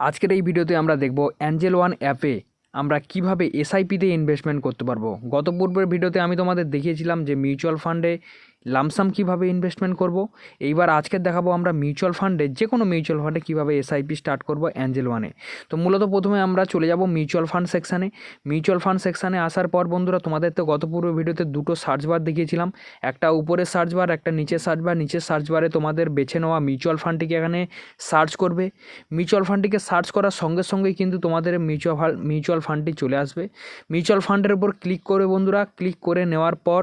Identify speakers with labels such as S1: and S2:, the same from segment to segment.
S1: আজকের এই ভিডিওতে আমরা দেখব অ্যাঞ্জেল ওয়ান অ্যাপে আমরা কীভাবে এসআইপিতে ইনভেস্টমেন্ট করতে পারব। গত পূর্বের ভিডিওতে আমি তোমাদের দেখিয়েছিলাম যে মিউচুয়াল ফান্ডে লামসাম কীভাবে ইনভেস্টমেন্ট করব? এইবার আজকে দেখাবো আমরা মিউচুয়াল ফান্ডে যে কোনো মিউচুয়াল ফান্ডে কীভাবে এসআইপি স্টার্ট করব অ্যাঞ্জেল ওয়ানে তো মূলত প্রথমে আমরা চলে যাব মিউচুয়াল ফান্ড সেকশানে মিউচুয়াল ফান্ড সেকশানে আসার পর বন্ধুরা, তোমাদের তো গত পূর্ব ভিডিওতে দুটো সার্চ বার দেখিয়েছিলাম। একটা উপরে সার্চ বার একটা নিচে সার্চ বার নিচের সার্চ বারে তোমাদের বেছে নেওয়া মিউচুয়াল ফান্ডটিকে এখানে সার্চ করবে। মিউচুয়াল ফান্ডটিকে সার্চ করার সঙ্গে সঙ্গেই কিন্তু তোমাদের মিউচুয়াল ফান্ড মিউচুয়াল ফান্ডটি চলে আসবে। মিউচুয়াল ফান্ডের উপর ক্লিক করে বন্ধুরা। ক্লিক করে নেওয়ার পর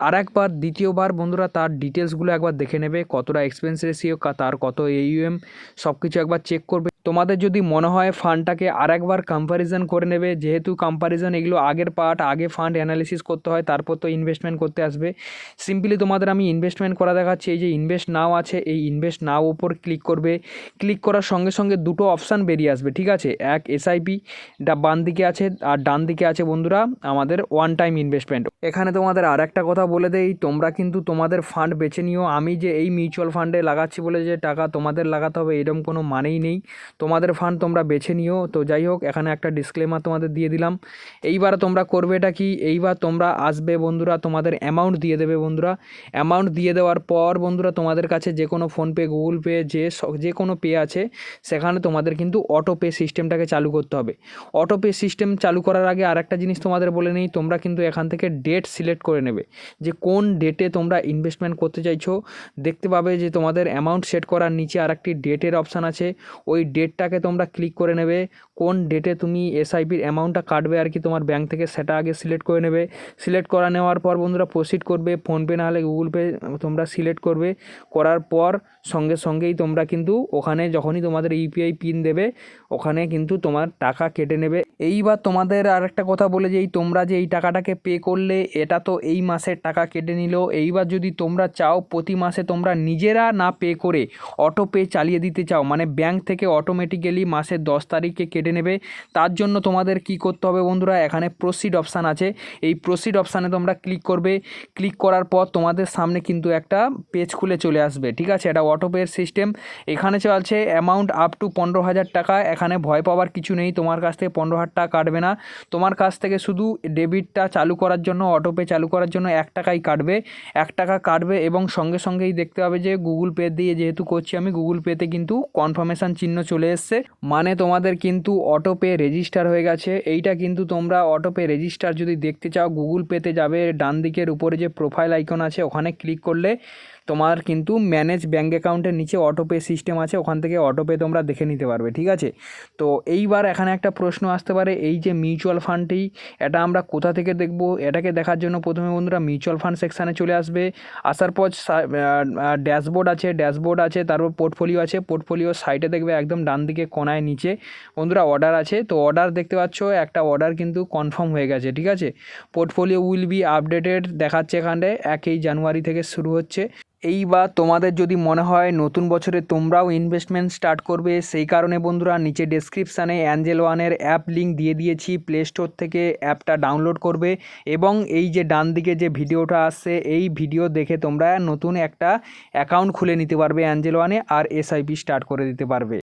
S1: আর একবার দ্বিতীয়বার বন্ধুরা তার ডিটেলসগুলো একবার দেখে নেবে, কতটা এক্সপেন্স রেশিও তার কত এইউএম সব কিছু একবার চেক করবে। তোমাদের যদি মনে হয় ফান্ডটাকে আর একবার কম্প্যারিজন করে নেবে, যেহেতু কম্প্যারিজন এগুলো আগের পার্ট আগে ফান্ড অ্যানালিসিস করতে হয়, তারপর তো ইনভেস্টমেন্ট করতে আসবে। সিম্পলি তোমাদের আমি ইনভেস্টমেন্ট করা দেখাচ্ছি, এই যে ইনভেস্ট নাও আছে, এই ইনভেস্ট নাও ওপর ক্লিক করবে। ক্লিক করার সঙ্গে সঙ্গে দুটো অপশান বেরিয়ে আসবে, ঠিক আছে? এক এসআইপি বাম দিকে আছে, আর ডান দিকে আছে বন্ধুরা, আমাদের ওয়ান টাইম ইনভেস্টমেন্ট এখানে তোমাদের আর একটা কথা বলে দেই, তোমরা কিন্তু তোমাদের ফান্ড বেছে নিও। আমি যে এই মিউচুয়াল ফান্ডে লাগাচ্ছি বলে যে টাকা তোমাদের লাগাতে হবে এরকম কোনো মানেই নেই। তোমাদের ফান্ড তোমরা বেছে নিও। তো যাই হোক, এখানে একটা ডিসক্লেমার তোমাদের দিয়ে দিলাম। এইবার তোমরা করবে এটা কি? এইবার তোমরা আসবে বন্ধুরা, তোমাদের অ্যামাউন্ট দিয়ে দেবে বন্ধুরা। অ্যামাউন্ট দিয়ে দেওয়ার পর বন্ধুরা, তোমাদের কাছে যে কোনো ফোনপে গুগল পে যে যে কোনো পে আছে, সেখানে তোমাদের কিন্তু অটো পে সিস্টেমটাকে চালু করতে হবে। অটো পে সিস্টেম চালু করার আগে আর একটা জিনিস তোমাদের বলে নেই, তোমরা কিন্তু এখান থেকে ডেট সিলেক্ট করে নেবে। যে কোন ডেটে তোমরা ইনভেস্টমেন্ট করতে চাইছো, দেখতে পাবে যে তোমাদের অ্যামাউন্ট সেট করার নিচে আর একটি ডেটের অপশান আছে। ওই ডেটটাকে তোমরা ক্লিক করে নেবে, কোন ডেটে তুমি এসআইপির অ্যামাউন্টটা কাটবে আর কি তোমার ব্যাংক থেকে সেটা আগে সিলেক্ট করে নেবে। সিলেক্ট করা নেওয়ার পর বন্ধুরা প্রসিড করবে ফোনপে না হলে গুগল পে তোমরা সিলেক্ট করবে। করার পর সঙ্গে সঙ্গেই তোমরা কিন্তু ওখানে যখনই তোমাদের ইউপিআই পিন দেবে, ওখানে কিন্তু তোমার টাকা কেটে নেবে। এইবার তোমাদের আর একটা কথা বলে যে এই তোমরা যে এই টাকাটাকে পে করলে, এটা তো এই মাসের টাকা কেটে নিল। এইবার যদি তোমরা চাও প্রতি মাসে তোমরা নিজেরা না পে করে অটো পে চালিয়ে দিতে চাও মানে ব্যাংক থেকে অটোমেটিক্যালি মাসের দশ তারিখে কেটে নেবে। তার জন্য তোমাদের কি করতে হবে বন্ধুরা? এখানে প্রসিড অপশান আছে। এই প্রসিড অপশানে তোমরা ক্লিক করবে। ক্লিক করার পর তোমাদের সামনে কিন্তু একটা পেজ খুলে চলে আসবে। ঠিক আছে? এটা অটো পের সিস্টেম এখানে চলছে অ্যামাউন্ট আপ টু পনেরো হাজার টাকা। এখানে ভয় পাওয়ার কিছু নেই। তোমার কাছ থেকে পনেরো হাজার টাকা কাটবে না। তোমার কাছ থেকে শুধু ডেবিটটা চালু করার জন্য অটো পে চালু করার জন্য এক টাকাই কাটবে। এক টাকা কাটবে এবং সঙ্গে সঙ্গেই দেখতে হবে যে গুগল পে দিয়ে যেহেতু করছি আমি গুগল পেতে কিন্তু কনফার্মেশন চিহ্ন চলে এসছে। মানে তোমাদের কিন্তু অটো পে রেজিস্টার হয়ে গেছে। এইটা কিন্তু তোমরা অটো পে রেজিস্টার যদি দেখতে চাও গুগল পেতে যাবে। ডান দিকের উপরে যে প্রোফাইল আইকন আছে, ওখানে ক্লিক করলে তোমার কিন্তু ম্যানেজ ব্যাঙ্ক অ্যাকাউন্টের নিচে অটো পে সিস্টেম আছে। ওখান থেকে অটো পে তোমরা দেখে নিতে পারবে, ঠিক আছে? তো এইবার এখানে একটা প্রশ্ন আসতে পারে, এই যে মিউচুয়াল ফান্ডটি এটা আমরা কোথা থেকে দেখব? এটাকে দেখার জন্য প্রথমে বন্ধুরা মিউচুয়াল ফান্ড সেকশানে চলে আসবে। আসার পর ড্যাশবোর্ড আছে ড্যাশবোর্ড আছে, তারপর পোর্টফোলিও আছে। পোর্টফোলিও সাইটে দেখবে একদম ডান দিকে কোনায় নিচে। বন্ধুরা অর্ডার আছে, তো অর্ডার দেখতে পাচ্ছ, একটা অর্ডার কিন্তু কনফার্ম হয়ে গেছে, ঠিক আছে? পোর্টফোলিও উইল বি আপডেটেড দেখাচ্ছে এখানে একই জানুয়ারি থেকে শুরু হচ্ছে। এইবার তোমাদের যদি মনে হয় নতুন বছরে তোমরাও ইনভেস্টমেন্ট স্টার্ট করবে, সেই কারণে বন্ধুরা নিচে ডেসক্রিপশানে অ্যাঞ্জেল ওয়ানের অ্যাপ লিঙ্ক দিয়ে দিয়েছি প্লে স্টোর থেকে অ্যাপটা ডাউনলোড করবে এবং এই যে ডান দিকে যে ভিডিওটা আসছে, এই ভিডিও দেখে তোমরা নতুন একটা অ্যাকাউন্ট খুলে নিতে পারবে অ্যাঞ্জেল ওয়ানে আর এসআইপি স্টার্ট করে দিতে পারবে।